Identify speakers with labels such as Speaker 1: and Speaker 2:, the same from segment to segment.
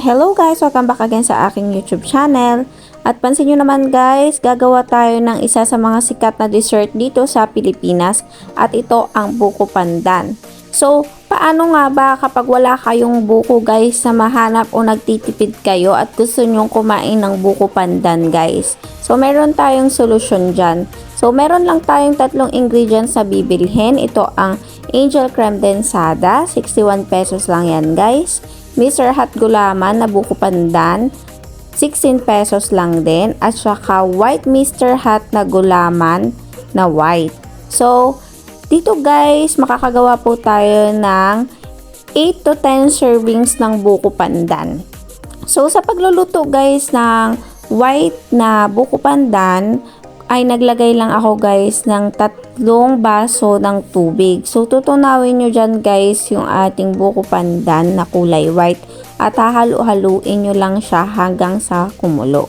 Speaker 1: Hello guys! Welcome back again sa aking YouTube channel. At pansin nyo naman guys, gagawa tayo ng isa sa mga sikat na dessert dito sa Pilipinas at ito ang buko pandan. So, paano nga ba kapag wala kayong buko guys na mahanap o nagtitipid kayo at gusto nyong kumain ng buko pandan guys? So, meron tayong solusyon dyan. So, meron lang tayong tatlong ingredients na bibilhin. Ito ang Angel Creme Densada, 61 pesos lang yan guys. Mr. Hot Gulaman na buko pandan, 16 pesos lang din. At saka white Mr. Hot na gulaman na white. So, dito guys, makakagawa po tayo ng 8 to 10 servings ng buko pandan. So, sa pagluluto guys ng white na buko pandan, ay naglagay lang ako guys ng tatlong baso ng tubig. So, tutunawin nyo dyan guys yung ating buko pandan na kulay white at hahalu-haluin nyo lang siya hanggang sa kumulo.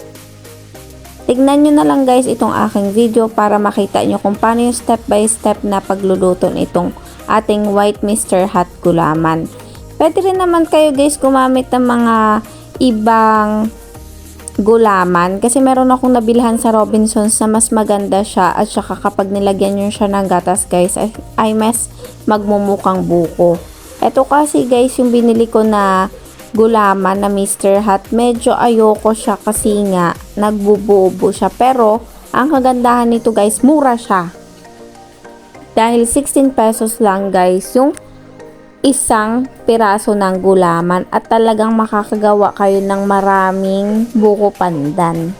Speaker 1: Tignan nyo na lang guys itong aking video para makita nyo kung paano yung step by step na pagluluto nitong ating white Mr. Hot Gulaman. Pwede rin naman kayo guys gumamit ng mga ibang gulaman kasi meron akong nabilhan sa Robinsons na mas maganda siya at saka kapag nilagyan nyo siya ng gatas guys ay, ay mas magmumukang buko. Ito kasi guys yung binili ko na gulaman na Mr. Hot medyo ayoko siya kasi nga nagbububo siya pero ang kagandahan nito guys mura siya. Dahil 16 pesos lang guys yung isang piraso ng gulaman at talagang makakagawa kayo ng maraming buko pandan.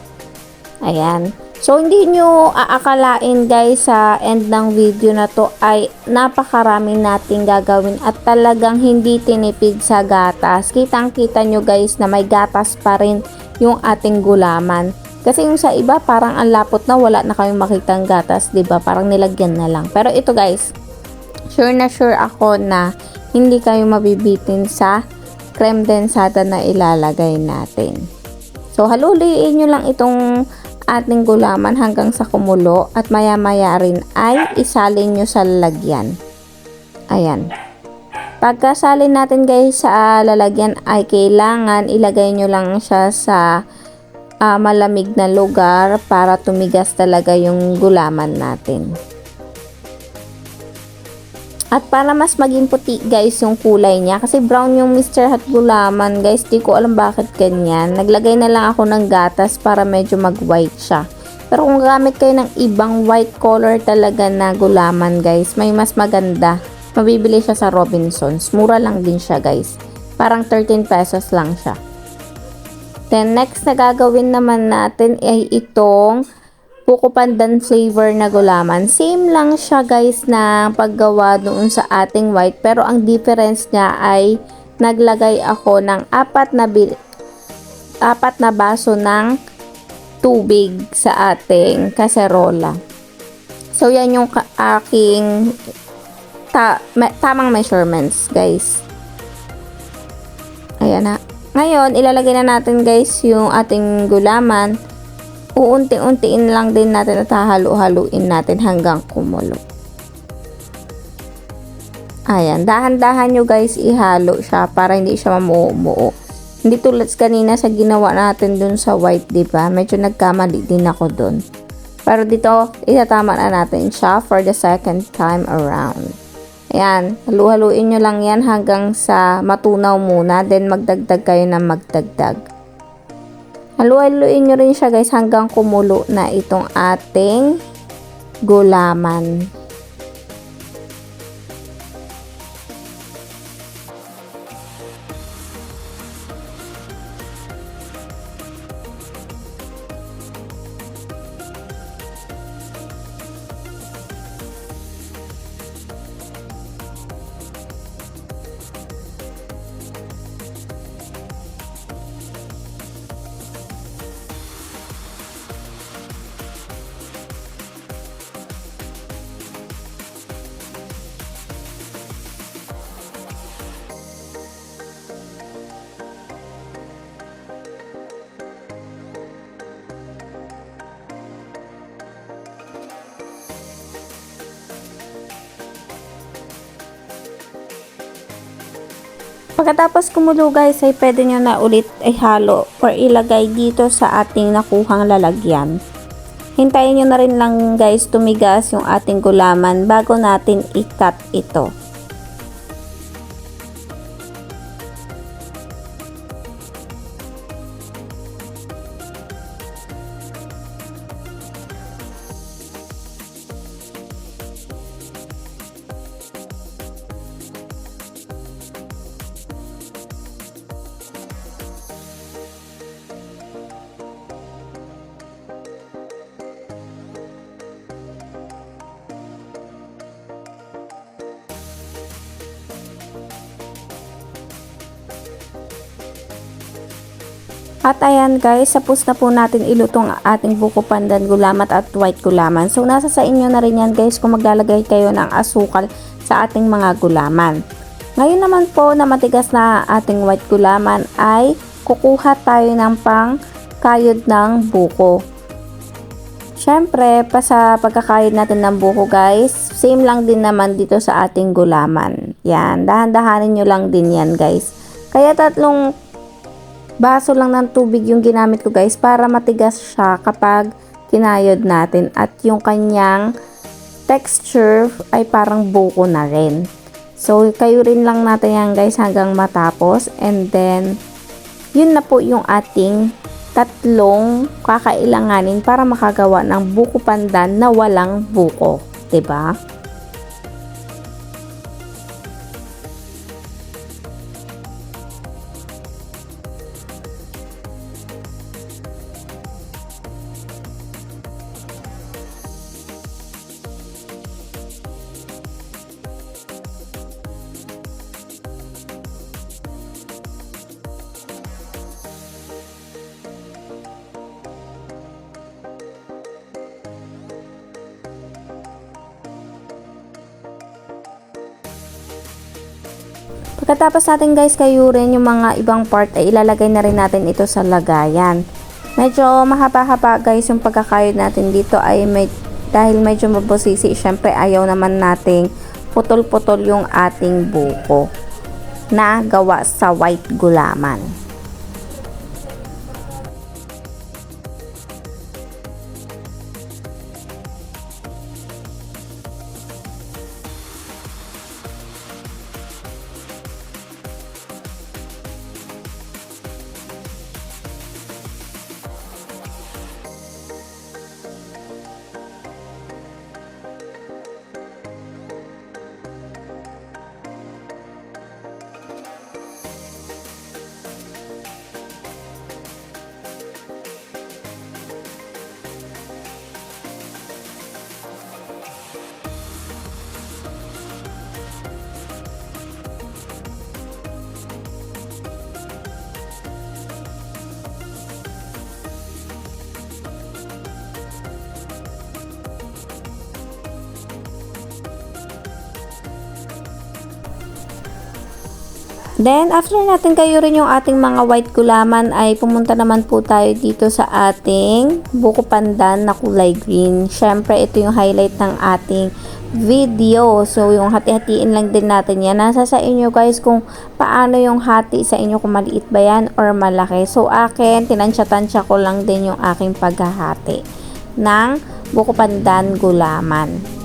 Speaker 1: Ayan. So, hindi nyo aakalain guys sa end ng video na to ay napakarami nating gagawin at talagang hindi tinipid sa gatas. Kitang-kita nyo guys na may gatas pa rin yung ating gulaman. Kasi yung sa iba parang ang lapot na wala na kayong makitang gatas, 'di ba? Parang nilagyan na lang. Pero ito guys, sure na sure ako na hindi kayo mabibitin sa creme densada na ilalagay natin. So, haluliin nyo lang itong ating gulaman hanggang sa kumulo at maya-maya rin ay isalin nyo sa lalagyan. Ayan. Pagkasalin natin guys sa lalagyan ay kailangan ilagay nyo lang siya sa uh, malamig na lugar para tumigas talaga yung gulaman natin. At para mas maging puti guys yung kulay niya. Kasi brown yung Mr. Hot Gulaman guys. Di ko alam bakit ganyan. Naglagay na lang ako ng gatas para medyo mag-white siya. Pero kung gamit kayo ng ibang white color talaga na gulaman guys. May mas maganda. Mabibili siya sa Robinsons. Mura lang din siya guys. Parang 13 pesos lang siya. Then next na gagawin naman natin ay itong buko pandan flavor na gulaman. Same lang siya guys na paggawa doon sa ating white pero ang difference niya ay naglagay ako ng apat na apat na baso ng tubig sa ating kaserola. So yan yung aking ta tamang measurements guys. Ayan na. Ngayon, ilalagay na natin guys yung ating gulaman uunti-untiin lang din natin at hahalo-haluin natin hanggang kumulo. Ayan, dahan-dahan nyo guys ihalo siya para hindi siya mamuo Hindi tulad kanina sa ginawa natin dun sa white, ba? Medyo nagkamali din ako dun. Pero dito, itatama na natin siya for the second time around. Ayan, halu-haluin nyo lang yan hanggang sa matunaw muna. Then, magdagdag kayo ng magdagdag. Halu-haluin nyo rin siya guys hanggang kumulo na itong ating gulaman. Pagkatapos kumulo guys ay pwede nyo na ulit ihalo or ilagay dito sa ating nakuhang lalagyan. Hintayin nyo na rin lang guys tumigas yung ating gulaman bago natin i-cut ito. At ayan guys, sapos na po natin ilutong ating buko pandan gulamat at white gulaman. So nasa sa inyo na rin yan guys kung maglalagay kayo ng asukal sa ating mga gulaman. Ngayon naman po na matigas na ating white gulaman ay kukuha tayo ng pang kayod ng buko. Siyempre, pa sa pagkakayod natin ng buko guys, same lang din naman dito sa ating gulaman. Yan, dahan-dahanin nyo lang din yan guys. Kaya tatlong baso lang ng tubig yung ginamit ko guys para matigas siya kapag kinayod natin at yung kanyang texture ay parang buko na rin. So, kayo rin lang natin yan guys hanggang matapos and then yun na po yung ating tatlong kakailanganin para makagawa ng buko pandan na walang buko. ba? Pagkatapos natin guys kayurin yung mga ibang part ay ilalagay na rin natin ito sa lagayan. Medyo mahaba-haba guys yung pagkakayod natin dito ay may, dahil medyo mabusisi syempre ayaw naman nating putol-putol yung ating buko na gawa sa white gulaman. Then, after natin kayurin yung ating mga white gulaman, ay pumunta naman po tayo dito sa ating buko pandan na kulay green. Siyempre, ito yung highlight ng ating video. So, yung hati-hatiin lang din natin yan. Nasa sa inyo guys kung paano yung hati sa inyo kung maliit ba yan or malaki. So, akin, tinansya-tansya ko lang din yung aking paghahati ng buko pandan gulaman.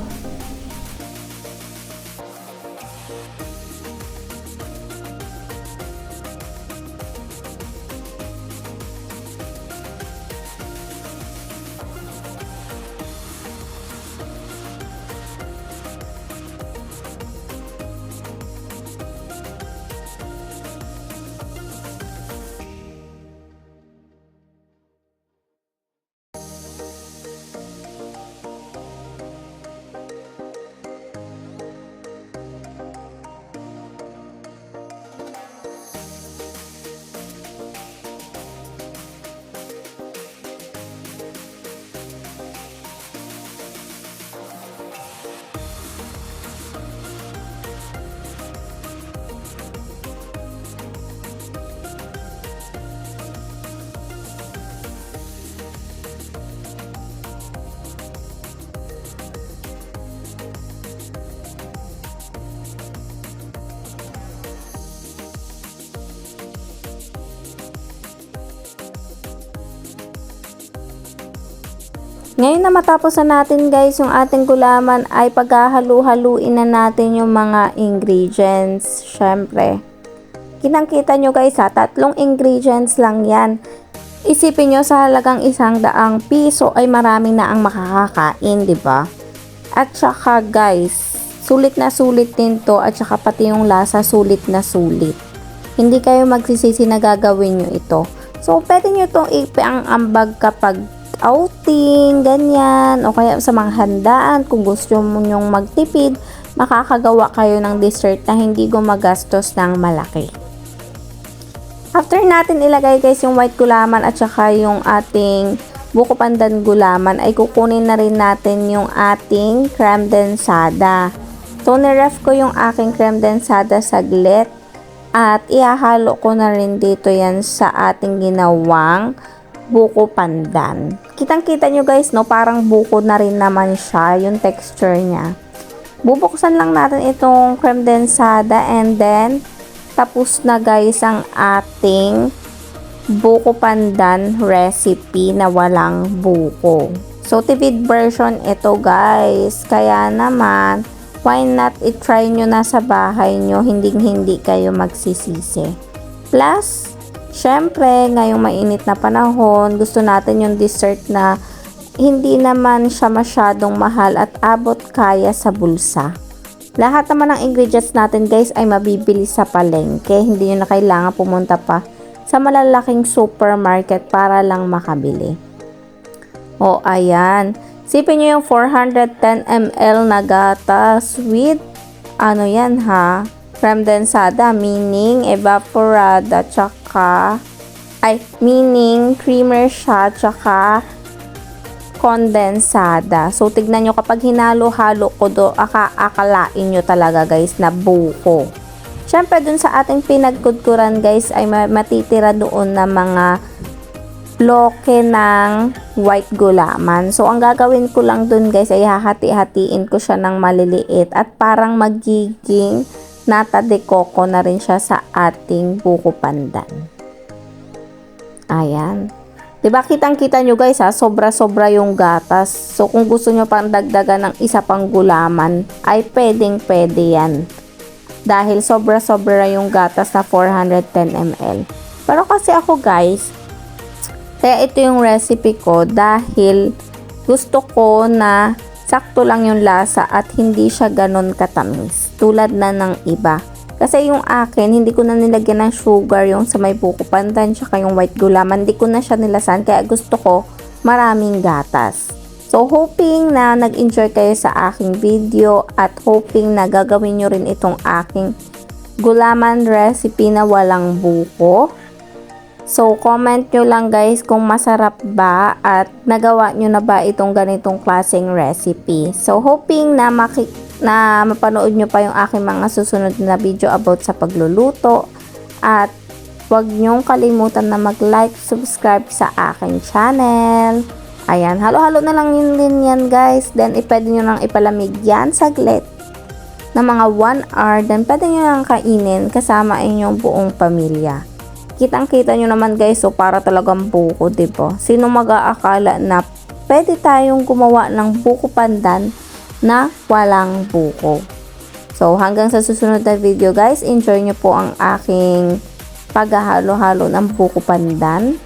Speaker 1: Ngayon na matapos na natin guys yung ating gulaman ay paghahalu-haluin na natin yung mga ingredients. Syempre, kitang-kita nyo guys ha, tatlong ingredients lang yan. Isipin nyo sa halagang isang daang piso ay marami na ang makakakain, di ba? At saka guys, sulit na sulit din to at saka pati yung lasa sulit na sulit. Hindi kayo magsisisi na gagawin nyo ito. So, pwede nyo itong ipiang ambag kapag outing, ganyan, o kaya sa mga handaan, kung gusto mo nyong magtipid, makakagawa kayo ng dessert na hindi gumagastos ng malaki. After natin ilagay guys yung white gulaman at saka yung ating buko pandan gulaman ay kukunin na rin natin yung ating creme densada. So, niref ko yung aking creme densada saglit at ihahalo ko na rin dito yan sa ating ginawang buko pandan. Kitang-kita nyo guys, no, parang buko na rin naman siya, yung texture niya. Bubuksan lang natin itong creme densada and then tapos na guys ang ating buko pandan recipe na walang buko. So, tipid version ito guys. Kaya naman, why not i-try nyo na sa bahay nyo, hindi hindi kayo magsisisi. Plus, syempre, ngayong mainit na panahon, gusto natin yung dessert na hindi naman siya masyadong mahal at abot kaya sa bulsa. Lahat naman ng ingredients natin guys ay mabibili sa palengke. Hindi nyo na kailangan pumunta pa sa malalaking supermarket para lang makabili. O ayan. Sipin nyo yung 410 ml na gatas with ano yan ha? Creme densada meaning evaporada tsaka ay meaning creamer siya tsaka kondensada. So, tignan nyo kapag hinalo-halo ko do, aka akalain nyo talaga guys na buko. Siyempre, dun sa ating pinagkudkuran guys, ay matitira doon na mga bloke ng white gulaman. So, ang gagawin ko lang dun guys ay hahati-hatiin ko siya ng maliliit at parang magiging nata de coco na rin siya sa ating buko pandan. Ayan. Diba kitang-kita nyo guys ha, sobra-sobra yung gatas. So kung gusto nyo pang dagdagan ng isa pang gulaman, ay pwedeng pwede yan. Dahil sobra-sobra yung gatas na 410 ml. Pero kasi ako guys, kaya ito yung recipe ko dahil gusto ko na sakto lang yung lasa at hindi siya ganon katamis. Tulad na ng iba. Kasi yung akin, hindi ko na nilagyan ng sugar yung sa may buko pandan tsaka yung white gulaman. Hindi ko na siya nilasan kaya gusto ko maraming gatas. So, hoping na nag-enjoy kayo sa aking video at hoping na gagawin nyo rin itong aking gulaman recipe na walang buko. So, comment nyo lang guys kung masarap ba at nagawa nyo na ba itong ganitong klaseng recipe. So, hoping na maki na mapanood nyo pa yung aking mga susunod na video about sa pagluluto at huwag nyong kalimutan na mag-like, subscribe sa aking channel. Ayan, halo-halo na lang yun din yan guys. Then, pwede nyo lang ipalamig yan saglit na mga 1 hour. Then, pwede nyo lang kainin kasama inyong buong pamilya. Kitang-kita nyo naman guys, so para talagang buko, ba? Sino mag-aakala na pwede tayong gumawa ng buko pandan na walang buko. So, hanggang sa susunod na video guys, enjoy nyo po ang aking paghahalo-halo ng buko pandan.